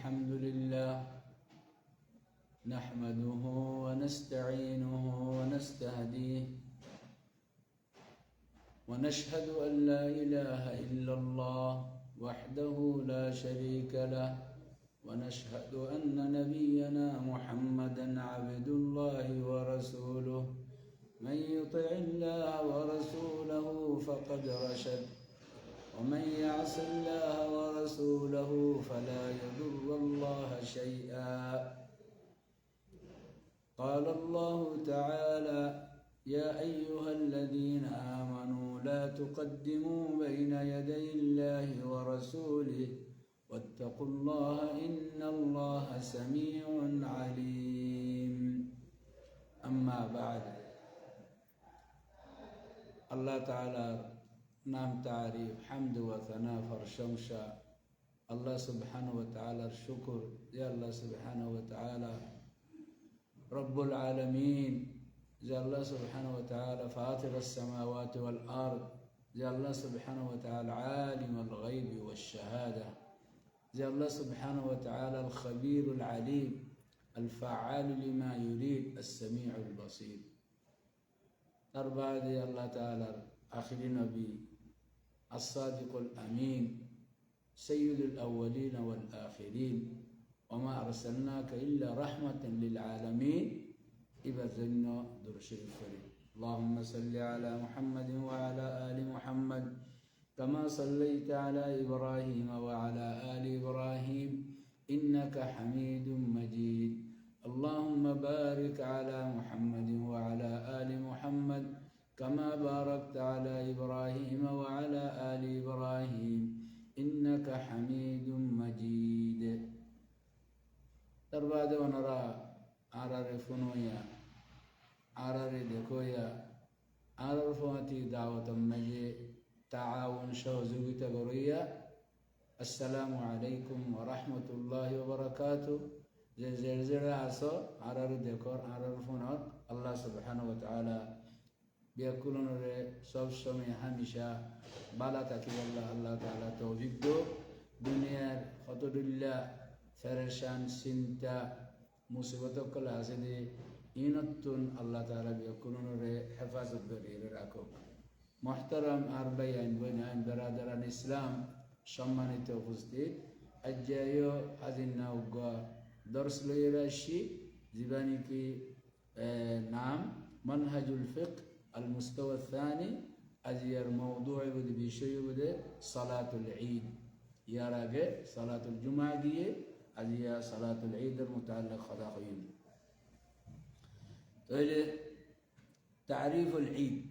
الحمد لله نحمده ونستعينه ونستهديه ونشهد أن لا إله إلا الله وحده لا شريك له ونشهد أن نبينا محمدا عبد الله ورسوله. من يطع الله ورسوله فقد رشد. ومن يعص الله ورسوله فلا يضر الله شيئا. قال الله تعالى يا أيها الذين آمنوا لا تقدموا بين يدي الله ورسوله واتقوا الله إن الله سميع عليم. أما بعد الله تعالى নাম তারিফ হামদ ওয়া থানা প্রশংসা আল্লাহ সুবহানাহু ওয়া তাআলার শুকর যে আল্লাহ সুবহানাহু ওয়া তাআলা রব্বুল আলামিন যে আল্লাহ সুবহানাহু ওয়া তাআলা ফাতির السماوات والارض যে আল্লাহ সুবহানাহু ওয়া তাআলা আলিম الغيب والشهاده যে আল্লাহ সুবহানাহু ওয়া তাআলা الخبير العليم الفعال لما يريد السميع البصير তার বাদে আল্লাহ তাআলার আখিরি নবী الصادق الأمين سيد الأولين والآخرين. وما أرسلناك إلا رحمة للعالمين. إبذلنا درش الكريم اللهم صل على محمد وعلى آل محمد كما صليت على إبراهيم وعلى آل إبراهيم. إنك حميد مجيد. اللهم بارك على محمد وعلى آل محمد كما باركت على إبراهيم وعلى آل إبراهيم إنك حميد مجيد. ترباد ونرى عرر فنويا عرر دكويا عرر فواتي دعوة مجي تعاون شوزوية غرية السلام عليكم ورحمة الله وبركاته. زلزل عصا عرر دكور عرر فنور الله سبحانه وتعالى বিয়াকুলনরে সবসময় হামিশা বালা থাকি আল্লাহ আল্লাহ তালা তৌফিক দুনিয়ার কতদুল্লা ফেরেশান চিন্তা মুসিবত কলা আছে যে ইনতুন আল্লাহ তালা বিয়াকুলনরে হেফাজত করে রাখুক মহতারাম আর বাই আইন বইন আইন বেরাদারান ইসলাম সম্মানিত উপস্থিত আজ্ঞায় হাজির না উগ্গা দর্শ লইয়ের আসি জীবানিকি নাম منهج الفقه المستوى الثاني أزير موضوع بدي بشيء بدي صلاة العيد. يا راجع صلاة الجمعة دي أزير صلاة العيد المتعلق خداخين طيب تعريف العيد.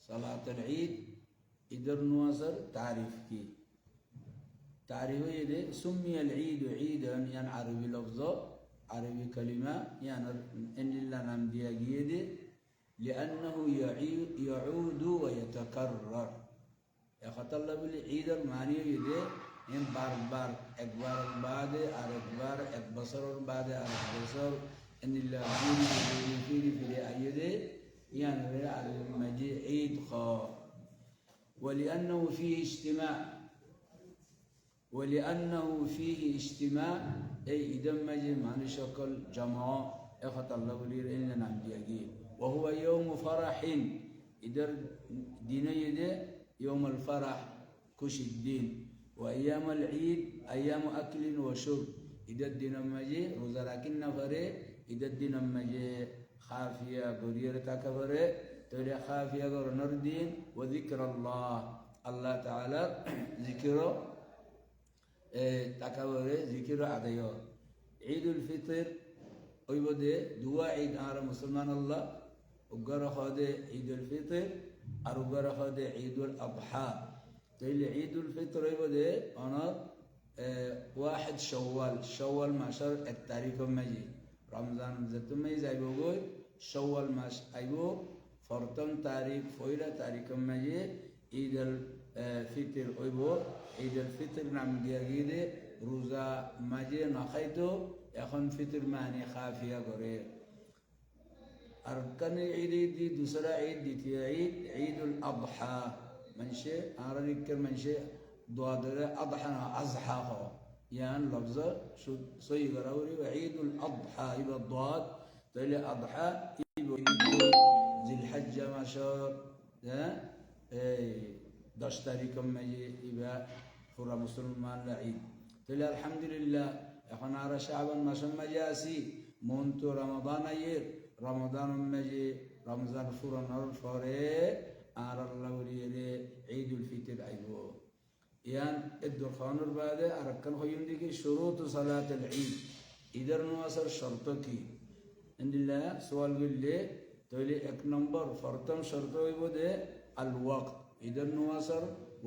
صلاة العيد إدر نواصر تعريف كي. تعريف سمي العيد عيدا يعني عربي لفظه عربي كلمة يعني إن enlillanan diye giydi. لأنه يعود ويتكرر. يا يتطلب العيد المعنى يدي إن بار بار اكبر بعد اكبر اكبر بعد اكبر إن الذين يريدون في الايد يعني على المجيء عيد خا. ولأنه فيه اجتماع. ولأنه فيه اجتماع. أي إدم মাঝে মানুষ সকল জমা এখত আল্লাহ বলির এনে নাম দিয়া গিয়ে وهو يوم فرح. إدر ديني دي يوم الفرح كش الدين. وأيام العيد أيام أكل وشرب. إدر دين مجي رزراكين نفري. إدر دين مجي خافية برير تكفري. تولي خافية غرنر دين. وذكر الله. الله تعالى ذكره. তাকাবরে জিকির আদায় ঈদ উল ফিতর ওই বোধে দুয়া ঈদ আর মুসলমান আল্লাহ উগ্র হদে ঈদ উল ফিতর আর উগ্র হদে ঈদ উল আবহা তাইলে ঈদ উল ফিতর ওই বোধে অনর ওয়াহেদ শওয়াল শওয়াল মাসের এক তারিখ মাঝি রমজান যেত মাই যাইব গই শওয়াল মাস আইব প্রথম তারিখ ফয়রা তারিখ মাঝি ঈদ উল ফিতর ওইব ঈদ উল ফিতর নাম দিয়া গিয়ে রোজা মাঝে নখাইতো এখন ফিতর মানে খাফিয়া করে। আর কানে ঈদ ঈদ দুসরা ঈদ, দ্বিতীয় ঈদ ঈদ উল আবহা মানুষে, আরবিকের মানুষে দোয়া ধরে আদহা না, আজহা হ। ইয়ান লফজ সই করা করি ঈদুল আদহা ইবা দোয়াত। তাইলে আদহা ইব জিলহজ্জা মাসর হ্যাঁ? এই দশ তারিখ মাঝে ইবা পুরা মুসলমান ঈদ তাহলে আলহামদুলিল্লাহ এখন আর শাবান মাসের মাঝে আসি মন তো রমাদান আইয়ের রমাদান মাঝে রমজান ফুরানোর পরে আর আল্লাহ বলিয়ে ঈদুল ফিতর আইব ইয়ান এদুর খানোর বাদে আর একখান হইম দেখি শুরুত সালাত ঈদ ঈদের নমাজের শর্ত কি ইন্দিল্লা সোয়াল গিল্লে তাহলে এক নম্বর প্রথম শর্ত হইব দে আল ঈদের নমাজের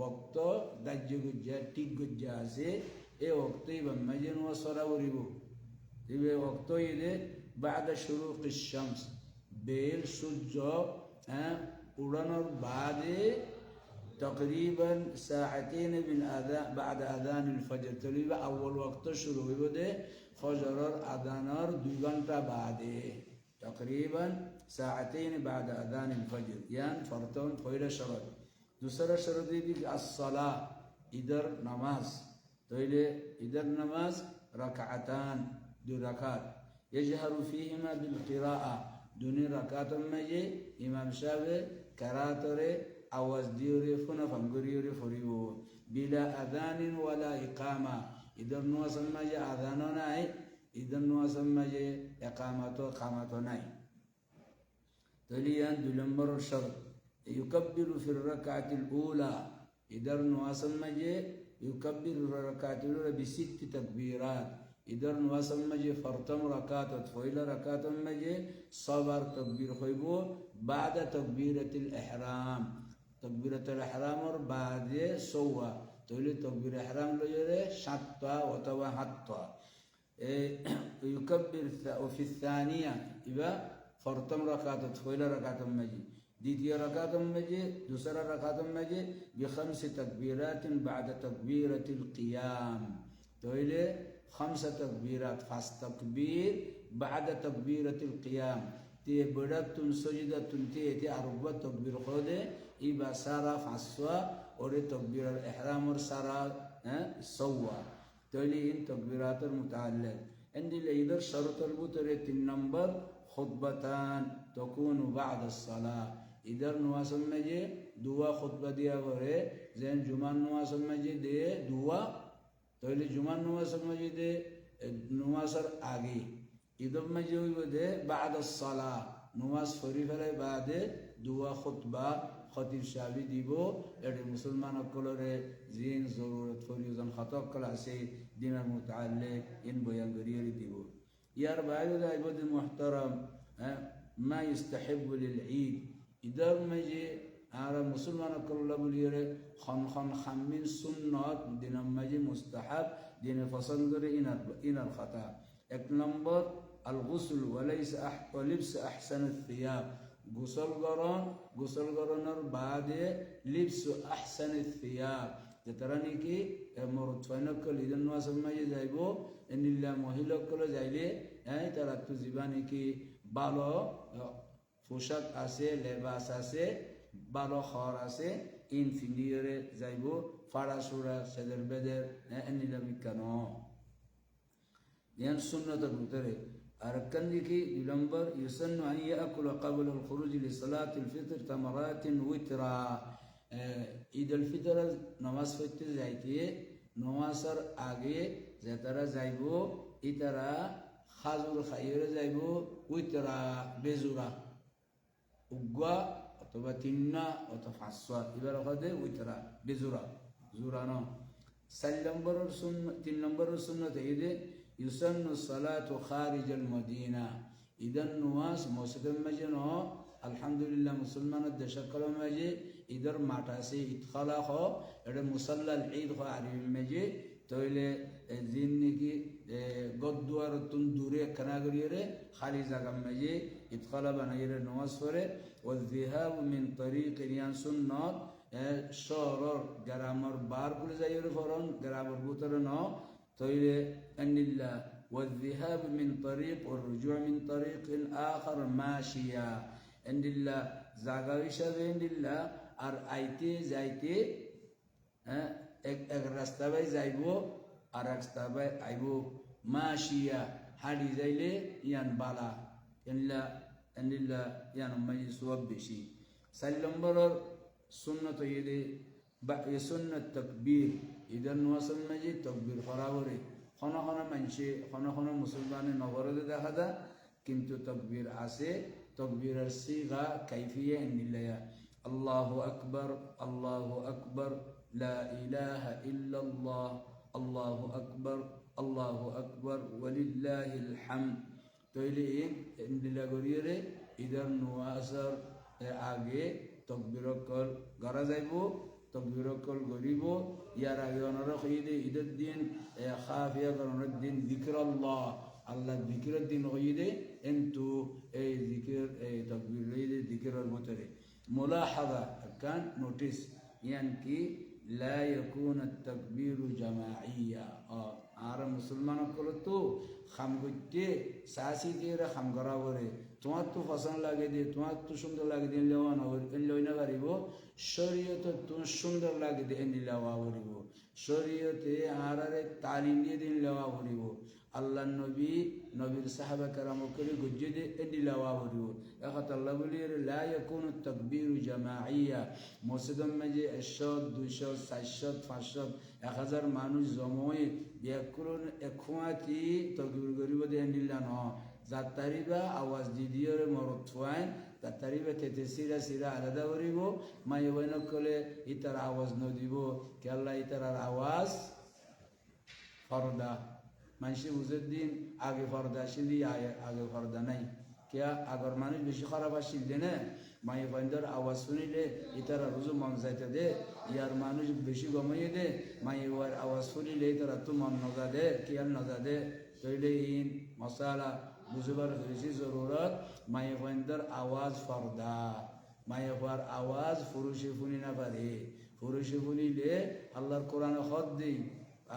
ওক্ত দাহ্য গুজ্জা ঠিক গুজ্জা আছে এই ওক্তই বাম্মাজে নমাজ সরা করিব ইবে ওক্ত ঈদে বাদা শুরু শামস বেল সূর্য হ্যাঁ উড়ানোর বাদে تقريبا ساعتين من أذان بعد أذان الفجر تقريبا أول وقت شروع بده فجر أذانر دو غنطة بعده تقريبا ساعتين بعد أذان الفجر يعني فرطون فويل شرط दुसरं دي येते الصلاة إدر نماز. तैले إدر نماز ركعتان دو ركعت يجهر فيهما بالقراءة دوني ركعت ما يجي إمام شابه كراتوري أواز ديوري فنا فنقريوري فريو بلا أذان ولا إقامة. إدر نواز ما يجي أذانو ناي إدر نواز ما يجي إقامتو قامته ناي تليان دلمبر الشرط يكبر في الركعة الأولى. إدرنا أصل مجي يكبر الركعة الأولى بست تكبيرات. إدرن وصل مجي فرتم ركعة فويل ركعة مجي صبر تكبير خيبو بعد تكبيرة الإحرام. تكبيرة الإحرام بعد سوى تولي تكبير الإحرام لو يري شطة وتوا حطة. إيه، يكبر وفي الثانية إذا فرتم ركعة فويل ركعة مجي. ديتي ركعة مجي دوسرا ركعة مجي بخمس تكبيرات بعد تكبيرة القيام. تويلي خمسة تكبيرات فاس تكبير بعد تكبيرة القيام. تي بدات سجدة تي تي أربعة تكبير خودة إبا سارة فاسوا أولي تكبير الإحرام ورسارة سوا. تويلي إن تكبيرات المتعلق. عندي ليدر شرط البوترة النمبر خطبتان تكون بعد الصلاة. ঈদের নোয়াজের মাঝে দুয়া খুতবা দিয়া করে, যেন জুমার নোয়াজের মাঝে দিয়ে দুয়া তাহলে জুমার নোয়াজের মাঝে দে নোয়াজের আগে। ঈদের মাঝে হইব দে বাদ সালা নোয়াজ সরি ফেলে বাদে দুয়া খুতবা খতিব সাবি দিব। এটি মুসলমান সকলরে জিন জরুরত ফরিজন খতকল আছে, দিনের মোতালে ইন বয়ান করিয়ে দিব। ইয়ার বাইরে আইব মহতরম হ্যাঁ মা ইস্তাহেবুল Eid. idalma ye ara musulmana kulla bulire khon khon khammin sunnat dinam maji mustahab dine fasand gore inar inar khata ek number al ghusl wa laysa ahq libs ahsan al thiyab গোসল গরণ গোসল গরণের বাদে লিপস আহসান থিয়াব যেতারা নাকি মরুৎফাইনকল ইদন মাসমাই যাইব এনিল্লা মহিলকল যাইলে হ্যাঁ তারা তো জীবা নাকি ভালো পোশাক আছে লেবাস আছে ভালো খর আছে ইন ফিন্দিয়রে যাইব ফাড়া সুরা সেদের বেদের হ্যাঁ এনিলা বিজ্ঞান ইয়ান সুন্নতের ভিতরে أركن لكي يلمبر يسن أن يأكل قبل الخروج لصلاة الفطر تمرات وترا ঈদ উল ফিতর নমাজ পড়তে যাইতে নমাজের আগে যে তারা যাইব ই তারা খাজুর খাইয়ে যাইব উইতরা বেজুরা উগুয়া অথবা তিন্না অথবা ফাঁসা এবার ওখানে উইতরা ডিজুরা জুরা ন চার নম্বরের শূন্য তিন নম্বরের শূন্যতে ঈদে ইউসান্ন সালাত খারিজাল মদিনা। ঈদান নুয়াস মসজিদের মাঝে ন, আলহামদুলিল্লাহ মুসলমানের দেশের কলম মাঝে ঈদের মাঠ আছে ঈদ খালা হ, এটা মুসাল্লাল ঈদ হ, আরবি মাঝে। তৈলে জিন নাকি تويلة زينكي قدوار تندوري كناغريري خالي زغم مجي إدخلا بنير نواس فره والذهاب من طريق يان سنات شورر جرامر بار كل زيور فرون جرامر بوتر نو طيب أن الله والذهاب من طريق والرجوع من طريق آخر ماشيا عند الله زاغاويشا عند الله أر أيتي زايتي এক এক রাস্তা বাই যাইব আর এক রাস্তা বাই আইব মাসিয়া হাড়ি যাইলে ইয়ান বালা এনলা এনলিল্লা ইয়ান মাই সব বেশি চার নম্বরের সুন্নত ইদে বা এ সুন্নত তকবীর ঈদের নোয়াসন মাঝে তকবীর হরাবরে খন খন মানুষে খন খন মুসলমানের নগরতে দেখা যায় কিন্তু তকবীর আছে তকবীরের সিগা কাইফিয়া এন্দিল্লায়া আল্লাহু আকবার আল্লাহু আকবার লা ইলাহা ইল্লাল্লাহ আল্লাহু আকবার আল্লাহু আকবার ওয়ালিল্লাহিল হামদ তৈলে এন্দিলা গরিয়ে ঈদের নোয়াসর আগে তকবীরকল গড়া যাইব তকবীরকল গরিব ইয়ার আগে অনরক ঈদে ঈদের দিন খাফিয়া দিন দিকরল্লাহ আল্লাহ। দিকিরের দিন ঈদে কিন্তু এই দিকির এই তকবীর ঈদে দিকিরের মতরে মোলাহাদা, কান, নোটিস। ইয়ান কি? لا يكون التكبير جماعيا আর মুসলমান কলো তো খাম করতে সাসি দিয়ে খাম করা করে তোমার তো পছন্দ লাগে দিয়ে তোমার তো সুন্দর লাগে দিয়ে লেওয়া লই না পারিব শরীয়ত তোমার সুন্দর লাগে দিয়ে এনে লেওয়া করিব শরীয়তে আহারে তালিম দিয়ে দিন লেওয়া করিব আল্লাহ নবী নবীর সাহাবা কারাম করে গুজ্জে দিয়ে এনে লেওয়া করিব এখন আল্লাহ বলি লা ইয়াকুনু তাকবীরু জামাইয়া মসজিদের মাঝে একশো দুইশো চারশো পাঁচশো এক হাজার মানুষ জময়ে ব্যাকরণ এখুয়াতি তকবীর করিব দিয়ে নিলা ন যাত্রারিবা আওয়াজ দি দিয়ে মরত থুয়াইন যাত্রারিবা তেতে সিরা সিরা আলাদা করিব মাই বইন কলে ইতার আওয়াজ নদিব কেল্লা ইতার আওয়াজ ফরদা মানুষ বুঝের দিন আগে ফরদা আসিলি আগে ফরদা নাই কিয়া আগর মানুষ বেশি খারাপ আসিল দে না মাই বন্ধর আওয়াজ শুনিলে ইতারা রুজু মন যাইতে দে ইয়ার মানুষ বেশি গমাইয়ে দে মাই ওয়ার আওয়াজ শুনিলে ইতারা তো মন নজা দে কিয়ার নজা দে তৈলে ইন মশালা বুঝবার বেশি জরুরত মাই বন্ধর আওয়াজ ফরদা মাই হওয়ার আওয়াজ পুরুষে শুনি না পারে পুরুষে শুনিলে আল্লাহর কোরআন হদ দেই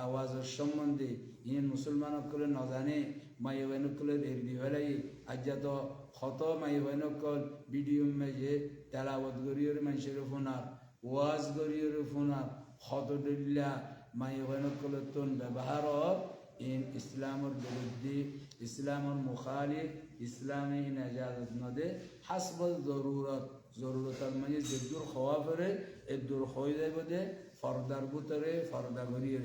আওয়াজের সম্বন্ধে ইন মুসলমান করে নজানে মাই ওয়ানুকুলের এর দিভালাই আজ্জা তো ক্ষত মাই ওয়ানুকল ভিডিও মেজে তেলাওয়াত গরিয়র মানুষের ফোনার ওয়াজ গরিয়র ফোনার ক্ষত দিল্লা মাই ওয়ানুকুলের তোন ব্যবহার ইন ইসলামের বিরুদ্ধে ইসলামের মুখালিফ ইসলামে ইন এজাজত নদে হাসবল জরুরত জরুরতার মানে যে দূর হওয়া ফেরে এ দূর হয়ে যাবে দে ফরদার বুতরে ফরদা গরিয়ে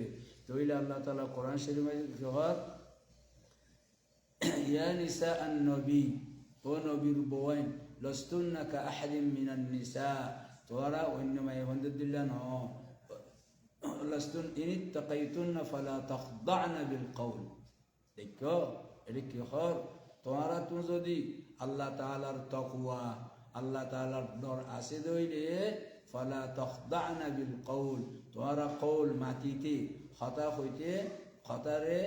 دليل الله تعالى قرآن شريف فقال يا نساء النبي ونبي ربوين لستن كأحد من النساء. ترى وإنما يهند الله لستن إن اتقيتن فلا تخضعن بالقول. دكو إليك يخار ترى تنزدي الله تعالى التقوى الله تعالى الدور أسدوي فلا تخضعن بالقول. ترى قول ما تيتي হতা হইতে হতারে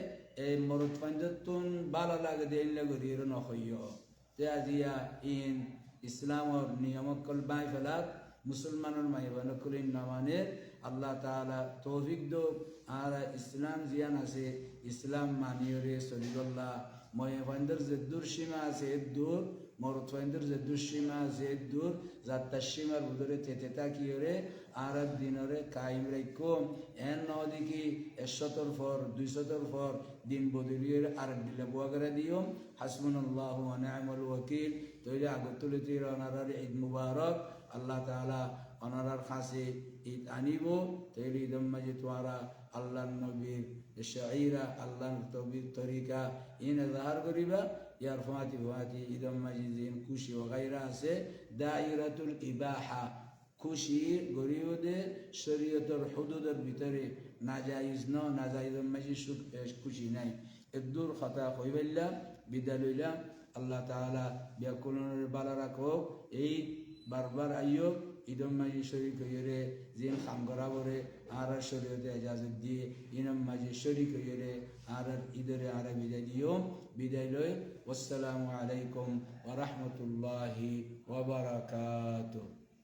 এই মরুত পাঞ্জতুন বালা লাগে দেন লাগে রির নহইয় তে আজিয়া ইন ইসলামর নিয়মকল বাই ফেলাত মুসলমানের মাইবানকুল নামানের আল্লাহ তালা তৌফিক দো আর ইসলাম জিয়ান আছে ইসলাম মানিয়রে সলিগল্লাহ ময়বান্দর যে দূর সীমা আছে দূর মরুৎফাইন্দর যে দুঃসীমা যে দূর যাত্রার সীমার ভিতরে তেতে তাকিয়রে আর এক দিনরে কাইম রাইকম এন নদিকি একশতর ফর দুইশতর ফর দিন বদলিয়ে আর এক দিলে বুয়াগারা দিও হাসমুন আল্লাহ নামল ওয়াকিল তৈরি আগতুল তীর অনারার ঈদ মুবারক আল্লাহ তাআলা অনারার খাসে ঈদ আনিব তৈরি ঈদম মাঝে তোয়ারা আল্লাহ নবীর শাইরা আল্লাহ তবির তরিকা in Johar year Fati Fati ইদম মাজিদিন খুশি ওগাইরা আছে দাইরাতুল ইবাহা খুশি গরিবদে শরীয়তের হুদুদের ভিতরে নাজাইজ ন নাজাইজ মাজি খুশি নাই এদুর খতা হইবাইলাম বিদা লইলাম আল্লাহ তাআলা বিয়াকুলনের বালা রাখো এই বারবার আইয়ো ইদম মাজি শরীর কইরে জিন খাম করা বরে আর শরীয়তে এজাজত দিয়ে ইনম মাজি শরীর কইরে আর ইদরে আর বিদায় দিও। বিদায় লই আসসালামু আলাইকুম ওয়া রাহমাতুল্লাহি ওয়া বারাকাতুহু।